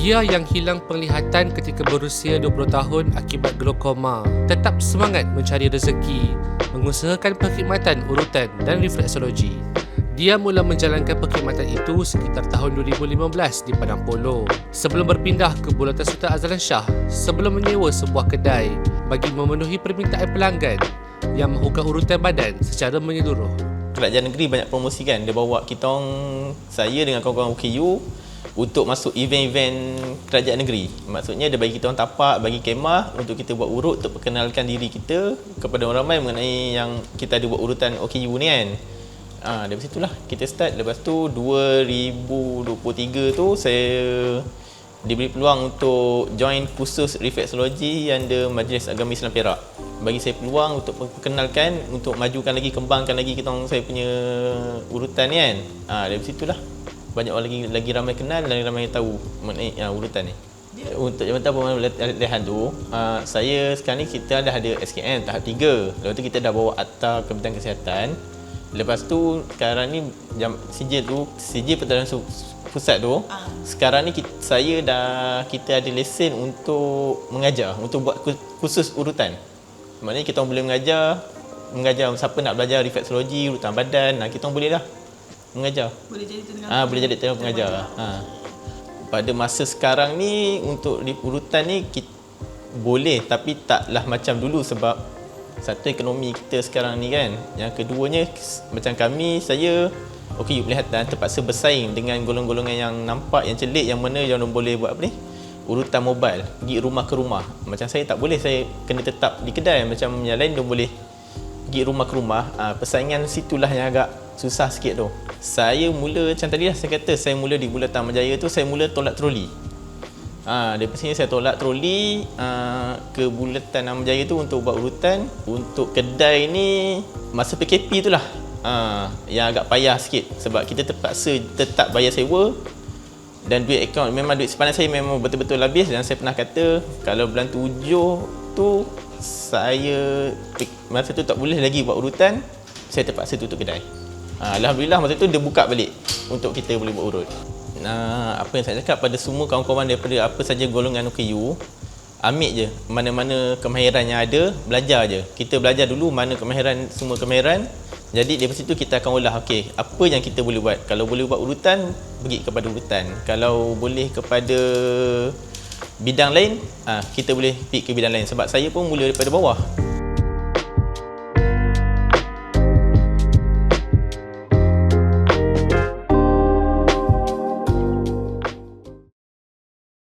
Dia yang hilang penglihatan ketika berusia 20 tahun akibat glaukoma tetap semangat mencari rezeki, mengusahakan perkhidmatan urutan dan refleksologi. Dia mula menjalankan perkhidmatan itu sekitar tahun 2015 di Padang Polo sebelum berpindah ke Bulatan Sultan Azlan Shah sebelum menyewa sebuah kedai bagi memenuhi permintaan pelanggan yang mahukan urutan badan secara menyeluruh. Kerajaan negeri banyak promosi kan dia bawa kita orang saya dengan kawan-kawan UKU untuk masuk event-event kerajaan negeri. Maksudnya dia bagi kita orang tapak, bagi kemah untuk kita buat urut untuk perkenalkan diri kita kepada orang ramai mengenai yang kita ada buat urutan OKU ni kan. Ah, dari situlah kita start. Lepas tu 2023 tu saya diberi peluang untuk join kursus refleksologi under Majlis Agama Islam Perak. Bagi saya peluang untuk perkenalkan, untuk majukan lagi, kembangkan lagi kita orang saya punya urutan ni kan. Ah, dari situlah banyak orang lagi lagi ramai kenal dan ramai yang tahu mengenai uh, urutan ni. Untuk Jabatan Pemandu Latihan tu, uh, saya sekarang ni kita dah ada SKN tahap 3. Lepas tu kita dah bawa akta Kementerian Kesihatan. Lepas tu sekarang ni jam sijil tu, sijil pertanian Su- pusat tu, sekarang ni kita, saya dah kita ada lesen untuk mengajar, untuk buat ku- kursus urutan. Maknanya kita orang boleh mengajar, mengajar siapa nak belajar refleksologi, urutan badan, nah, kita orang boleh lah mengajar. Boleh jadi tengah Ah boleh jadi tengah pengajar. Ha. Pada masa sekarang ni untuk di urutan ni kita, boleh tapi taklah macam dulu sebab satu ekonomi kita sekarang ni kan. Yang keduanya macam kami saya okey pelihatan terpaksa bersaing dengan golongan-golongan yang nampak yang celik yang mana yang boleh buat apa ni? Urutan mobile, pergi rumah ke rumah. Macam saya tak boleh saya kena tetap di kedai macam yang lain dia boleh pergi rumah ke rumah. Ah, persaingan situlah yang agak susah sikit tu. Saya mula macam tadi lah saya kata saya mula di Bulatan Majaya tu saya mula tolak troli. Ah, dari sini saya tolak troli ah, ke Bulatan Majaya tu untuk buat urutan. Untuk kedai ni masa PKP tu lah. Ah, yang agak payah sikit sebab kita terpaksa tetap bayar sewa dan duit akaun memang duit simpanan saya memang betul-betul habis dan saya pernah kata kalau bulan tujuh tu saya masa tu tak boleh lagi buat urutan saya terpaksa tutup kedai Ha, Alhamdulillah masa tu dia buka balik untuk kita boleh buat urut. Nah, apa yang saya cakap pada semua kawan-kawan daripada apa saja golongan OKU, ambil je mana-mana kemahiran yang ada, belajar je. Kita belajar dulu mana kemahiran semua kemahiran. Jadi dari situ kita akan olah okey, apa yang kita boleh buat. Kalau boleh buat urutan, pergi kepada urutan. Kalau boleh kepada bidang lain, ah kita boleh pergi ke bidang lain sebab saya pun mula daripada bawah.